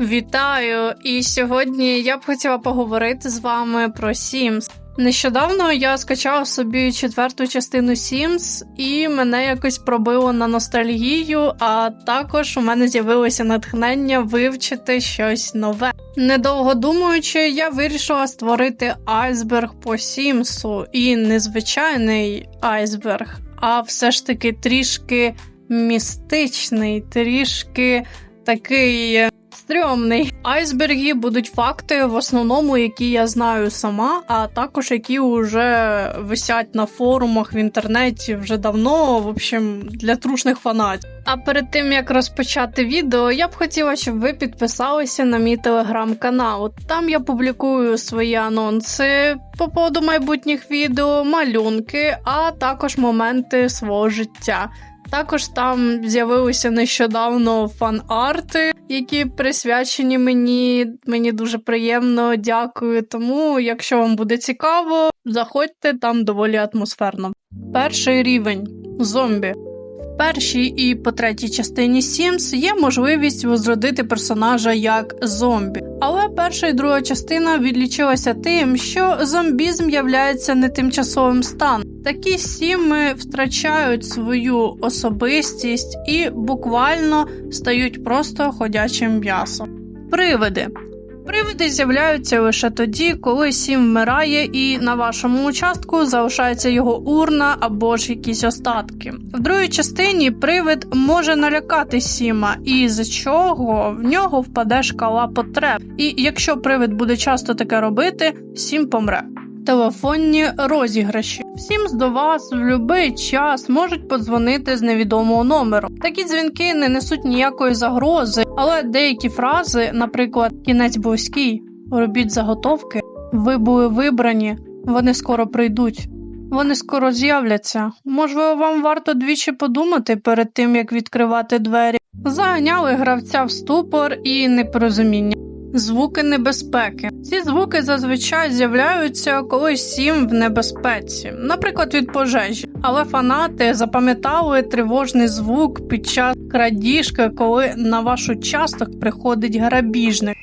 Вітаю! І сьогодні я б хотіла поговорити з вами про Sims. Нещодавно я скачала собі четверту частину Sims, і мене якось пробило на ностальгію, а також у мене з'явилося натхнення вивчити щось нове. Недовго думаючи, я вирішила створити айсберг по Сімсу, і не звичайний айсберг, а все ж таки трішки містичний, трішки такий стрьомний. Айсберги будуть факти, в основному, які я знаю сама, а також які вже висять на форумах в інтернеті вже давно, в общем, для трушних фанатів. А перед тим як розпочати відео, я б хотіла, щоб ви підписалися на мій телеграм-канал. Там я публікую свої анонси по поводу майбутніх відео, малюнки, а також моменти свого життя. Також там з'явилися нещодавно фан-арти, які присвячені мені. Мені дуже приємно, дякую. Тому, якщо вам буде цікаво, заходьте там доволі атмосферно. Перший рівень зомбі першій і по третій частині Sims є можливість возродити персонажа як зомбі. Але перша і друга частина відлічилася тим, що зомбізм являється не тимчасовим станом. Такі сіми втрачають свою особистість і буквально стають просто ходячим м'ясом. Привиди Привиди з'являються лише тоді, коли сім вмирає, і на вашому участку залишається його урна або ж якісь остатки. В другій частині привид може налякати сіма, і з чого в нього впаде шкала потреб. І якщо привид буде часто таке робити, сім помре телефонні розіграші. Всім до вас в будь-який час можуть подзвонити з невідомого номеру. Такі дзвінки не несуть ніякої загрози, але деякі фрази, наприклад, кінець близький, робіть заготовки, ви були вибрані, вони скоро прийдуть. Вони скоро з'являться. Можливо, вам варто двічі подумати перед тим, як відкривати двері. Заганяли гравця в ступор і непорозуміння. Звуки небезпеки. Ці звуки зазвичай з'являються коли сім в небезпеці, наприклад, від пожежі. Але фанати запам'ятали тривожний звук під час крадіжки, коли на ваш участок приходить грабіжник.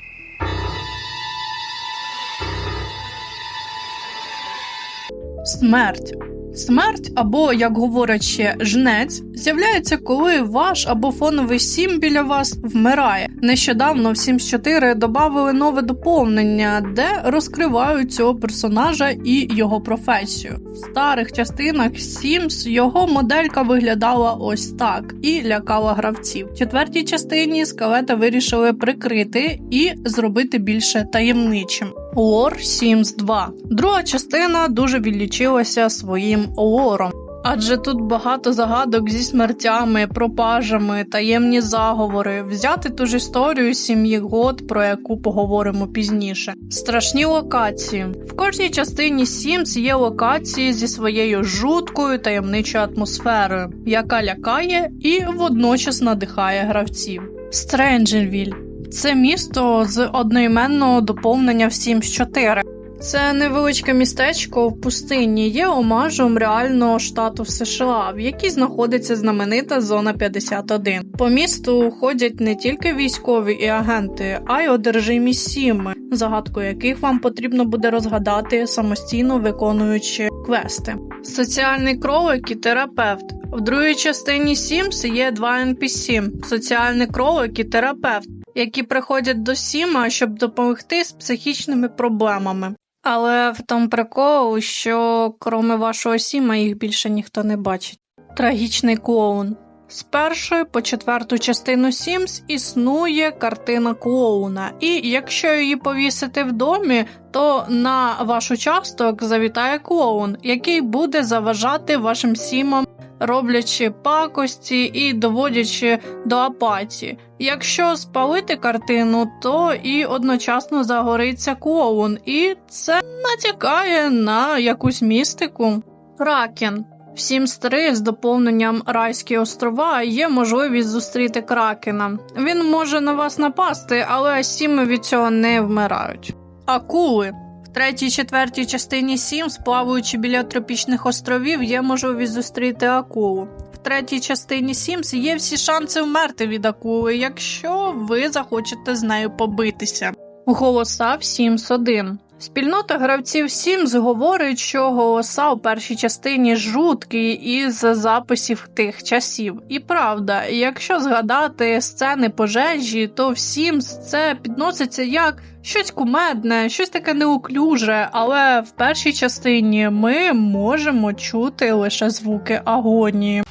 Смерть. Смерть, або, як говорять ще, жнець, з'являється, коли ваш або фоновий сім біля вас вмирає. Нещодавно в Sims 4 додали нове доповнення, де розкривають цього персонажа і його професію. В старих частинах Sims його моделька виглядала ось так і лякала гравців. В четвертій частині скелета вирішили прикрити і зробити більше таємничим. Лор Sims 2. Друга частина дуже відлічилася своїм лором. Адже тут багато загадок зі смертями, пропажами, таємні заговори, взяти ту ж історію сім'ї год, про яку поговоримо пізніше. Страшні локації. В кожній частині Sims є локації зі своєю жуткою таємничою атмосферою, яка лякає і водночас надихає гравців. Стренджервіль це місто з одноіменного доповнення в Sims 4. Це невеличке містечко в пустині є омажем реального штату в США, в якій знаходиться знаменита зона 51. По місту ходять не тільки військові і агенти, а й одержимі сіми, загадку яких вам потрібно буде розгадати самостійно виконуючи квести. Соціальний кролик і терапевт. В другій частині Sims є два NPC – соціальний кролик і терапевт які приходять до Сіма, щоб допомогти з психічними проблемами. Але в тому прикол, що кроме вашого Сіма їх більше ніхто не бачить. Трагічний клоун. З першої по четверту частину Sims існує картина клоуна, і якщо її повісити в домі, то на ваш участок завітає клоун, який буде заважати вашим сімам роблячи пакості і доводячи до апатії. Якщо спалити картину, то і одночасно загориться клоун, і це натякає на якусь містику. Кракен. В Sims 3 з доповненням Райські острова є можливість зустріти кракена. Він може на вас напасти, але сіми від цього не вмирають. Акули третій, четвертій частині Сімс, плаваючи біля тропічних островів, є можливість зустріти акулу. В третій частині Сімс є всі шанси вмерти від акули, якщо ви захочете з нею побитися. Голоса в Сімс 1 Спільнота гравців Sims говорить, що голоса у першій частині жуткі із записів тих часів. І правда, якщо згадати сцени пожежі, то в Sims це підноситься як щось кумедне, щось таке неуклюже, але в першій частині ми можемо чути лише звуки агонії.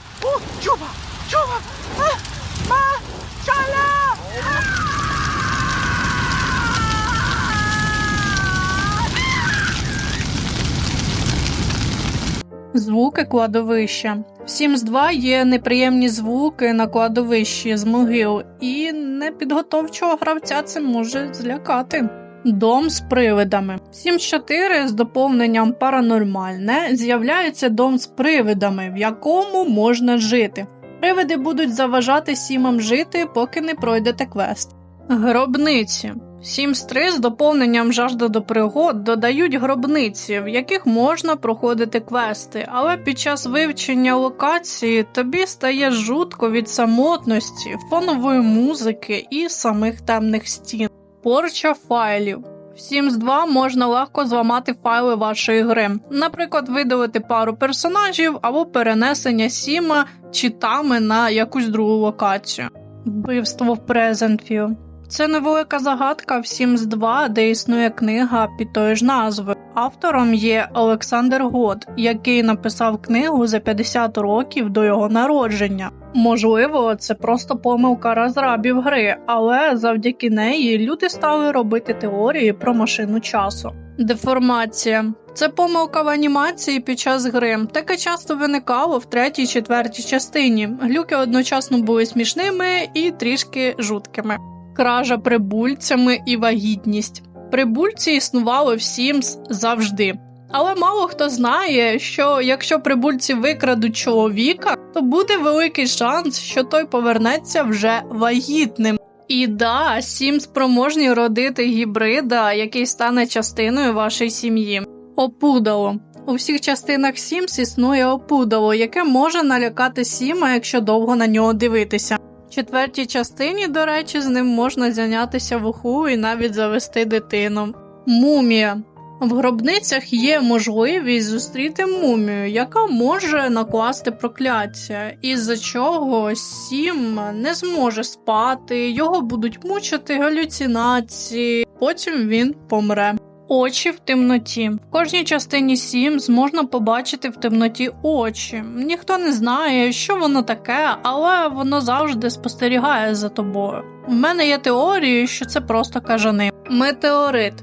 Чува! Чува! А! Ма! Чаля! Звуки кладовища. В Sims 2 є неприємні звуки на кладовищі з могил, і непідготовчого гравця це може злякати. Дом з привидами. В Sims 4 з доповненням паранормальне з'являється дом з привидами, в якому можна жити. Привиди будуть заважати сімам жити, поки не пройдете квест. Гробниці. В Sims 3 з доповненням жажда до пригод додають гробниці, в яких можна проходити квести, але під час вивчення локації тобі стає жутко від самотності, фонової музики і самих темних стін. Порча файлів. В Sims 2 можна легко зламати файли вашої гри, наприклад, видалити пару персонажів або перенесення Сіма чи тами на якусь другу локацію. Вбивство в Present Це невелика загадка в Sims 2, де існує книга під тою ж назвою. Автором є Олександр Год, який написав книгу за 50 років до його народження. Можливо, це просто помилка розрабів гри, але завдяки неї люди стали робити теорії про машину часу. Деформація це помилка в анімації під час гри. Таке часто виникало в третій, четвертій частині. Глюки одночасно були смішними і трішки жуткими. Кража прибульцями і вагітність. Прибульці існували в Sims завжди. Але мало хто знає, що якщо прибульці викрадуть чоловіка, то буде великий шанс, що той повернеться вже вагітним. І да, Сім спроможні родити гібрида, який стане частиною вашої сім'ї. Опудало. У всіх частинах Sims існує опудало, яке може налякати Сіма, якщо довго на нього дивитися. Четвертій частині, до речі, з ним можна зайнятися в уху і навіть завести дитину. Мумія. В гробницях є можливість зустріти мумію, яка може накласти прокляття, із-за чого Сім не зможе спати, його будуть мучити галюцинації, потім він помре. Очі в темноті. В кожній частині Sims можна побачити в темноті очі. Ніхто не знає, що воно таке, але воно завжди спостерігає за тобою. У мене є теорії, що це просто кажани. Метеорит.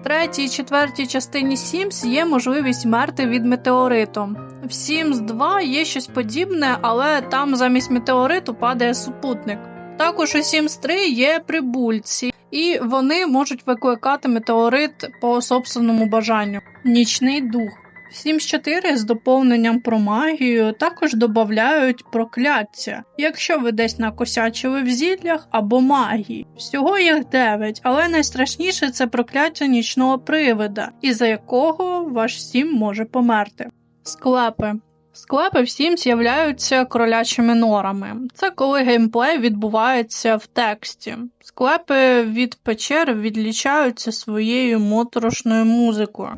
В третій і четвертій частині Sims є можливість мерти від метеориту. В Sims 2 є щось подібне, але там замість метеориту падає супутник. Також у Sims 3 є прибульці, і вони можуть викликати метеорит по собственному бажанню. Нічний дух. В Sims 4 з доповненням про магію також додають прокляття, якщо ви десь накосячили в зіллях або магії. Всього їх 9, але найстрашніше це прокляття нічного привида, із-за якого ваш Сім може померти. Склепи. Склепи всім з'являються кролячими норами. Це коли геймплей відбувається в тексті. Склепи від печер відлічаються своєю моторошною музикою.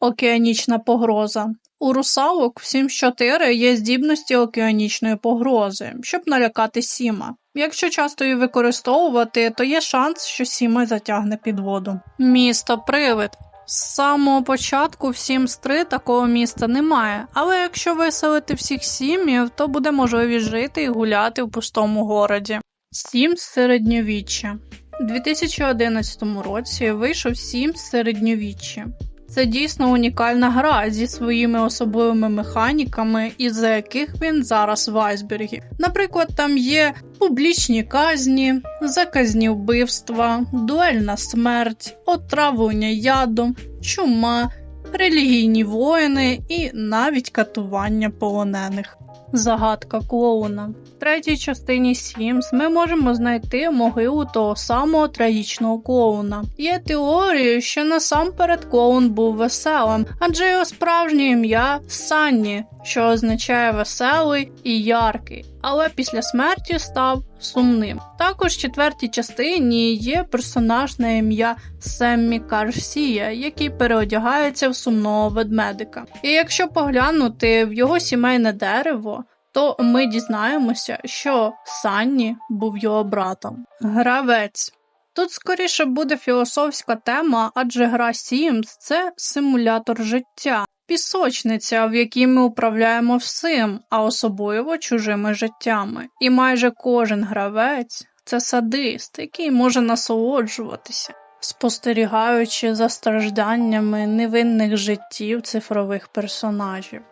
Океанічна погроза. У русалок в 4 є здібності океанічної погрози, щоб налякати Сіма. Якщо часто її використовувати, то є шанс, що Сіма затягне під воду. Місто привид. З самого початку в Sims 3 такого міста немає, але якщо виселити всіх сім'їв, то буде можливість жити і гуляти в пустому городі. Sims середньовіччя. У 2011 році вийшов Sims середньовіччя. Це дійсно унікальна гра зі своїми особливими механіками, із-за яких він зараз в айсбергі. Наприклад, там є публічні казні, заказні вбивства, дуельна смерть, отравлення ядом, чума, релігійні воїни і навіть катування полонених. Загадка клоуна. В третій частині Сімс ми можемо знайти могилу того самого трагічного клоуна. Є теорією, що насамперед клоун був веселим, адже його справжнє ім'я Санні, що означає веселий і яркий, але після смерті став сумним. Також в четвертій частині є персонаж на ім'я Семмі Карсія, який переодягається в сумного ведмедика. І якщо поглянути в його сімейне дерево, то ми дізнаємося, що Санні був його братом. Гравець. Тут скоріше буде філософська тема, адже гра Sims – це симулятор життя, пісочниця, в якій ми управляємо всім, а особливо чужими життями. І майже кожен гравець це садист, який може насолоджуватися, спостерігаючи за стражданнями невинних життів цифрових персонажів.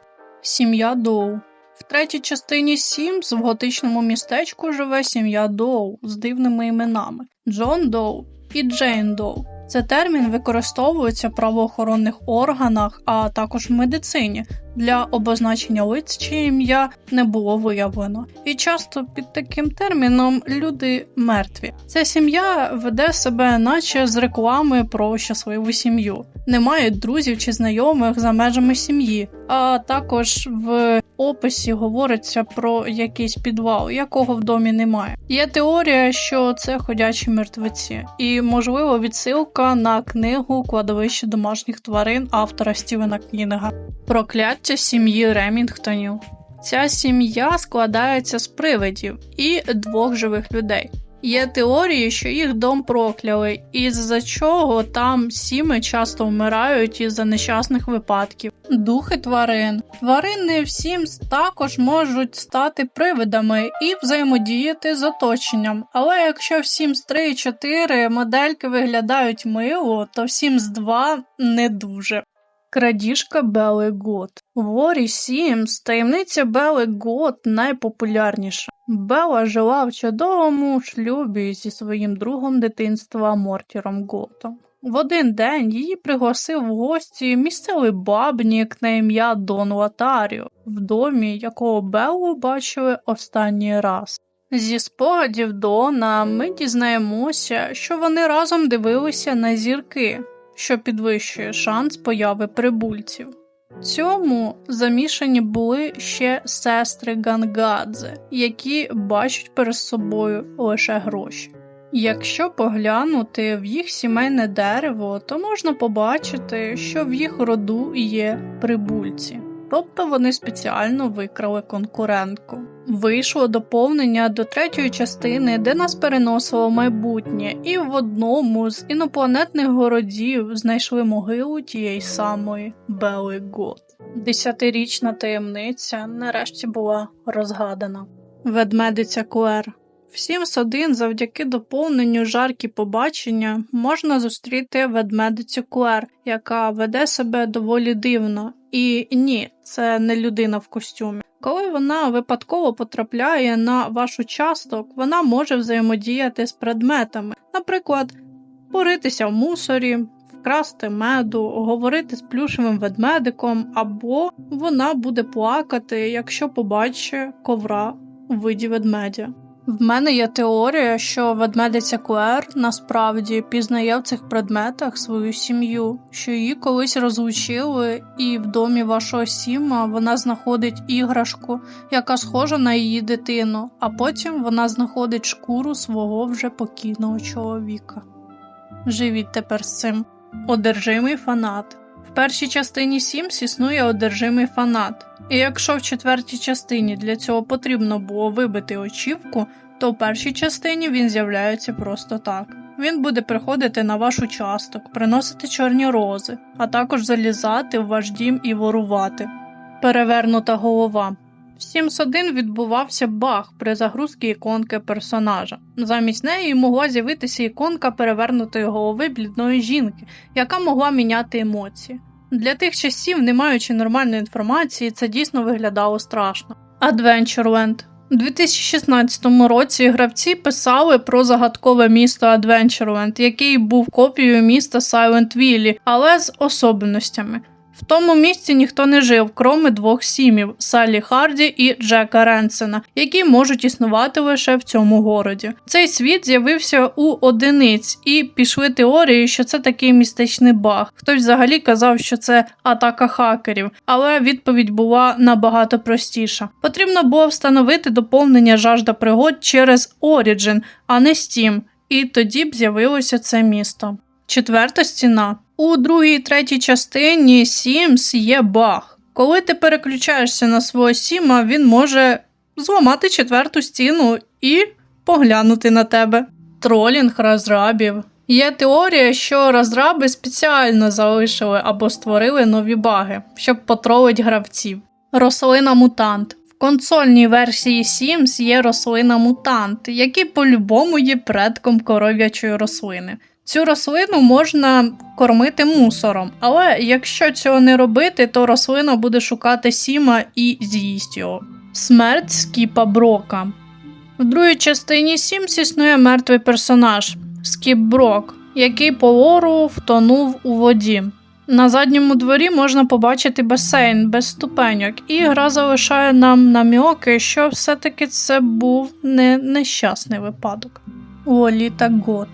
Сім'я Доу в третій частині Сімс в готичному містечку живе сім'я Доу з дивними іменами Джон Доу і Джейн Доу. Це термін використовується в правоохоронних органах, а також в медицині. Для обозначення лиць чиє ім'я не було виявлено. І часто під таким терміном люди мертві. Ця сім'я веде себе, наче з реклами про щасливу сім'ю. Не мають друзів чи знайомих за межами сім'ї, а також в описі говориться про якийсь підвал, якого в домі немає. Є теорія, що це ходячі мертвеці, і можливо відсилка на книгу Кладовище домашніх тварин автора Стівена Кінга. Прокляття сім'ї Ремінгтонів. Ця сім'я складається з привидів і двох живих людей. Є теорії, що їх дом прокляли, із-за чого там сіми часто вмирають із-за нещасних випадків. Духи тварин. Тварини всім також можуть стати привидами і взаємодіяти з оточенням. Але якщо всім з 3 і 4 модельки виглядають мило, то всім з 2 не дуже. Крадіжка Бели Гот. В Лорі Сімс таємниця Бели Гот найпопулярніша. Бела жила в чудовому шлюбі зі своїм другом дитинства Мортіром Готом. В один день її пригласив в гості місцевий бабнік на ім'я Дон Латаріо, в домі якого Беллу бачили останній раз. Зі спогадів Дона ми дізнаємося, що вони разом дивилися на зірки, що підвищує шанс появи прибульців. Цьому замішані були ще сестри Гангадзе, які бачать перед собою лише гроші. Якщо поглянути в їх сімейне дерево, то можна побачити, що в їх роду є прибульці, тобто вони спеціально викрали конкурентку. Вийшло доповнення до третьої частини, де нас переносило майбутнє, і в одному з інопланетних городів знайшли могилу тієї самої Бели Гот. Десятирічна таємниця нарешті була розгадана. Ведмедиця Клер. В Sims 1 завдяки доповненню жаркі побачення можна зустріти ведмедицю Клер, яка веде себе доволі дивно. І ні, це не людина в костюмі. Коли вона випадково потрапляє на ваш участок, вона може взаємодіяти з предметами, наприклад, поритися в мусорі, вкрасти меду, говорити з плюшевим ведмедиком, або вона буде плакати, якщо побачить ковра у виді ведмедя. В мене є теорія, що ведмедиця Клер насправді пізнає в цих предметах свою сім'ю, що її колись розлучили, і в домі вашого сіма вона знаходить іграшку, яка схожа на її дитину, а потім вона знаходить шкуру свого вже покійного чоловіка. Живіть тепер з цим. Одержимий фанат. В першій частині Sims існує одержимий фанат, і якщо в четвертій частині для цього потрібно було вибити очівку, то в першій частині він з'являється просто так. Він буде приходити на ваш участок, приносити чорні рози, а також залізати в ваш дім і ворувати. Перевернута голова. В Sims 1 відбувався баг при загрузці іконки персонажа. Замість неї могла з'явитися іконка перевернутої голови блідної жінки, яка могла міняти емоції. Для тих часів, не маючи нормальної інформації, це дійсно виглядало страшно. Adventureland у 2016 році гравці писали про загадкове місто Adventureland, який був копією міста Silent Valley, але з особливостями. В тому місці ніхто не жив, кроме двох сімів Саллі Харді і Джека Ренсена, які можуть існувати лише в цьому городі. Цей світ з'явився у одиниць, і пішли теорії, що це такий містичний баг. Хтось взагалі казав, що це атака хакерів, але відповідь була набагато простіша. Потрібно було встановити доповнення жажда пригод через Origin, а не Steam, і тоді б з'явилося це місто. Четверта стіна. У другій третій частині Sims є баг. Коли ти переключаєшся на свого Сіма, він може зламати четверту стіну і поглянути на тебе. Тролінг розрабів. Є теорія, що розраби спеціально залишили або створили нові баги, щоб потролить гравців. Рослина мутант. В консольній версії Sims є рослина мутант, який по-любому є предком коров'ячої рослини. Цю рослину можна кормити мусором, але якщо цього не робити, то рослина буде шукати сіма і з'їсть його. Смерть Скіпа Брока. В другій частині Sims існує мертвий персонаж Скіп Брок, який по лору втонув у воді. На задньому дворі можна побачити басейн без ступеньок, і гра залишає нам наміоки, що все-таки це був не нещасний випадок. Лоліта Гот.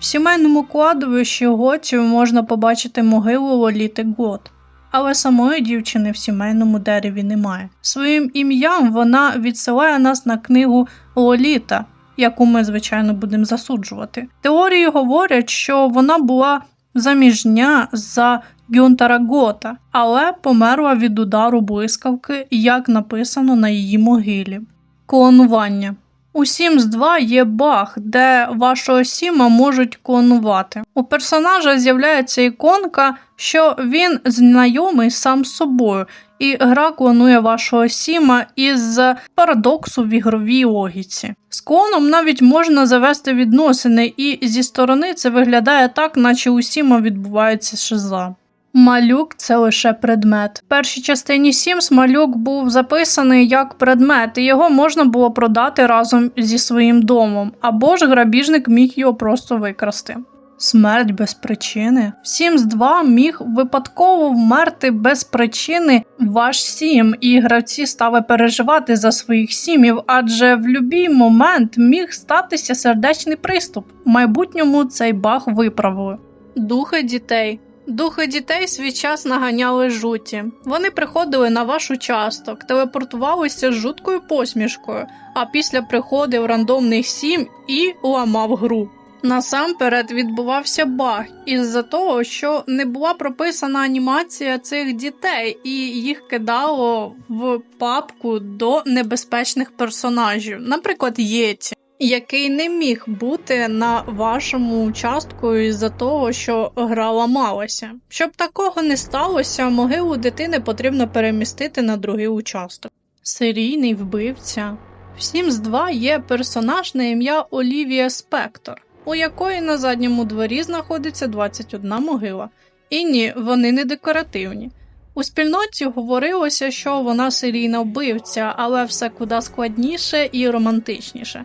В сімейному кладовищі готів можна побачити могилу Лоліти Гот, але самої дівчини в сімейному дереві немає. Своїм ім'ям вона відсилає нас на книгу Лоліта, яку ми, звичайно, будемо засуджувати. Теорії говорять, що вона була заміжня за Гюнтера Гота, але померла від удару блискавки, як написано на її могилі. Клонування. У Sims 2 є баг, де вашого Сіма можуть клонувати. У персонажа з'являється іконка, що він знайомий сам з собою, і гра клонує вашого Сіма із парадоксу в ігровій логіці. З клоном навіть можна завести відносини, і зі сторони це виглядає так, наче у Сіма відбувається шиза. Малюк це лише предмет. В першій частині Sims малюк був записаний як предмет, і його можна було продати разом зі своїм домом, або ж грабіжник міг його просто викрасти. Смерть без причини. В Sims 2 міг випадково вмерти без причини ваш сім, і гравці стали переживати за своїх сімів, адже в будь-який момент міг статися сердечний приступ. В майбутньому цей баг виправили. Духи дітей. Духи дітей свій час наганяли жуті. Вони приходили на ваш участок, телепортувалися з жуткою посмішкою, а після приходив рандомний сім і ламав гру. Насамперед відбувався баг із-за того, що не була прописана анімація цих дітей, і їх кидало в папку до небезпечних персонажів, наприклад, Єті який не міг бути на вашому участку із-за того, що гра ламалася. Щоб такого не сталося, могилу дитини потрібно перемістити на другий участок. Серійний вбивця. В Sims 2 є персонаж на ім'я Олівія Спектор, у якої на задньому дворі знаходиться 21 могила. І ні, вони не декоративні. У спільноті говорилося, що вона серійна вбивця, але все куди складніше і романтичніше.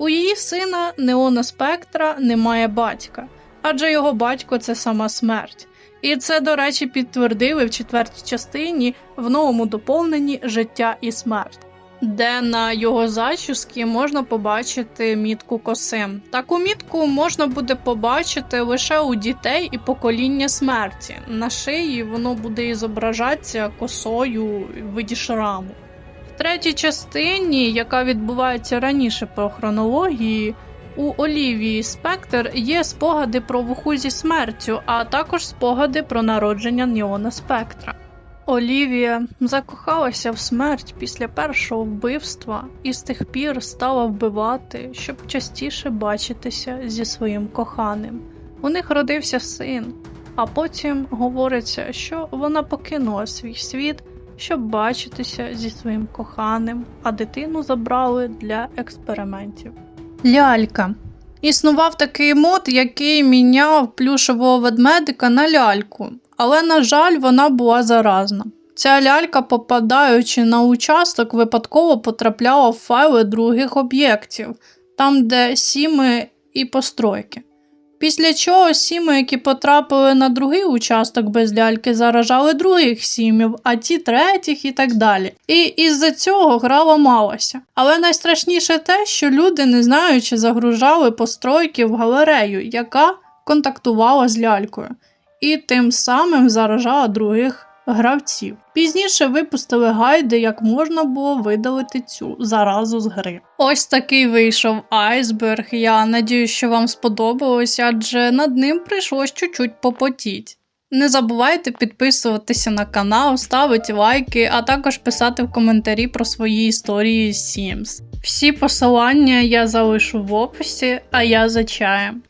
У її сина Неона Спектра немає батька, адже його батько це сама смерть. І це, до речі, підтвердили в четвертій частині в новому доповненні Життя і смерть, де на його зачіски можна побачити мітку косим. Таку мітку можна буде побачити лише у дітей і покоління смерті. На шиї воно буде і зображатися косою в виді шраму третій частині, яка відбувається раніше по хронології, у Олівії Спектр є спогади про вуху зі смертю, а також спогади про народження Ніона Спектра. Олівія закохалася в смерть після першого вбивства і з тих пір стала вбивати, щоб частіше бачитися зі своїм коханим. У них родився син, а потім говориться, що вона покинула свій світ щоб бачитися зі своїм коханим, а дитину забрали для експериментів. Лялька. Існував такий мод, який міняв плюшевого ведмедика на ляльку, але, на жаль, вона була заразна. Ця лялька, попадаючи на участок, випадково потрапляла в файли других об'єктів, там, де сіми і постройки. Після чого сіми, які потрапили на другий участок без ляльки, заражали других сімів, а ті третіх і так далі. І із-за цього гра ламалася. Але найстрашніше те, що люди, не знаючи, загружали постройки в галерею, яка контактувала з лялькою, і тим самим заражала других гравців. Пізніше випустили гайди, як можна було видалити цю заразу з гри. Ось такий вийшов айсберг. Я надіюсь, що вам сподобалось, адже над ним прийшлось чуть-чуть попотіть. Не забувайте підписуватися на канал, ставити лайки, а також писати в коментарі про свої історії з Sims. Всі посилання я залишу в описі, а я за чаєм.